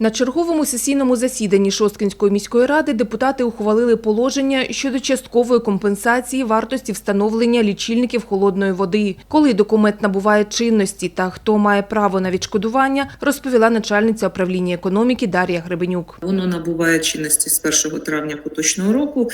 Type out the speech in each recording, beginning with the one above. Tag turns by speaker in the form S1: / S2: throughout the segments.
S1: На черговому сесійному засіданні Шосткинської міської ради депутати ухвалили положення щодо часткової компенсації вартості встановлення лічильників холодної води. Коли документ набуває чинності та хто має право на відшкодування, розповіла начальниця управління економіки Дар'я Гребенюк.
S2: Воно набуває чинності з 1 травня поточного року,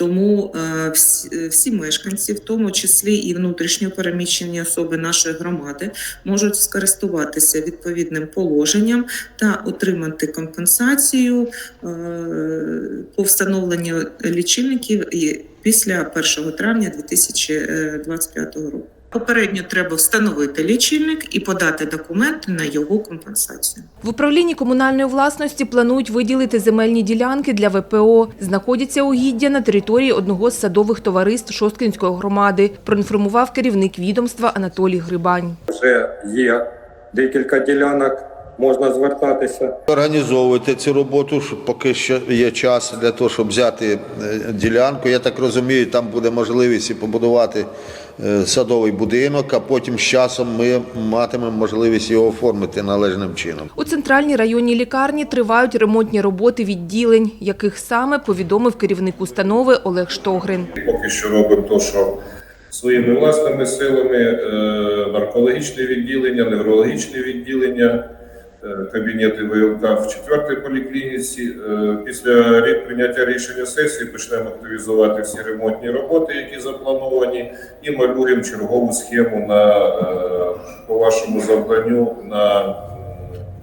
S2: тому е, всі, е, всі мешканці, в тому числі і внутрішньо переміщені особи нашої громади, можуть скористуватися відповідним положенням та отримати компенсацію е, по встановленню лічильників після 1 травня 2025 року. Попередньо треба встановити лічильник і подати документи на його компенсацію.
S1: В управлінні комунальної власності планують виділити земельні ділянки для ВПО. Знаходяться угіддя на території одного з садових товариств Шосткинської громади, проінформував керівник відомства Анатолій Грибань.
S3: вже є декілька ділянок, можна звертатися.
S4: Організовуйте цю роботу, щоб поки що є час для того, щоб взяти е, ділянку. Я так розумію, там буде можливість і побудувати садовий будинок, а потім з часом ми матимемо можливість його оформити належним чином.
S1: У центральній районній лікарні тривають ремонтні роботи відділень, яких саме повідомив керівник установи Олег Штогрин.
S5: поки що робимо то, що своїми власними силами, е, наркологічне відділення, неврологічне відділення, е, кабінети ВЛК в четвертій поліклініці. Е, Після прийняття рішення сесії почнемо активізувати всі ремонтні роботи, які заплановані, і малюємо чергову схему на е, по вашому завданню на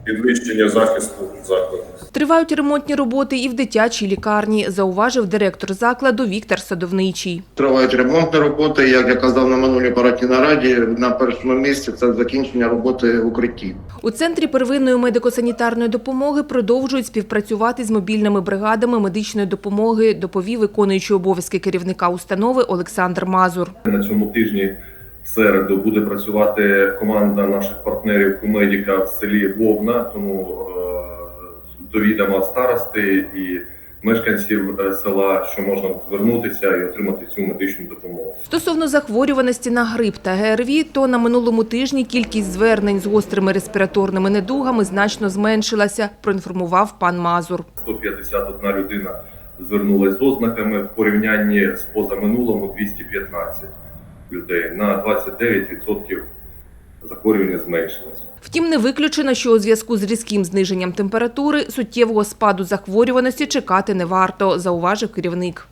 S5: підвищення захисту закладу.
S1: Тривають ремонтні роботи і в дитячій лікарні, зауважив директор закладу Віктор Садовничий.
S6: Тривають ремонтні роботи. Як я казав на минулій парадній нараді, на першому місці це закінчення роботи в укритті.
S1: У центрі первинної медико-санітарної допомоги продовжують співпрацювати з мобільними бригадами медичної допомоги, доповів виконуючий обов'язки керівника установи Олександр Мазур.
S7: На цьому тижні середу буде працювати команда наших партнерів Кумедіка в селі Вовна, тому е, до відома старости і мешканців е, села, що можна звернутися і отримати цю медичну допомогу.
S1: Стосовно захворюваності на грип та ГРВІ, то на минулому тижні кількість звернень з гострими респіраторними недугами значно зменшилася, проінформував пан Мазур.
S7: 151 людина звернулася з ознаками в порівнянні з позаминулому 215 людей. На 29% захворювання зменшилось.
S1: Втім, не виключено, що у зв'язку з різким зниженням температури суттєвого спаду захворюваності чекати не варто, зауважив керівник.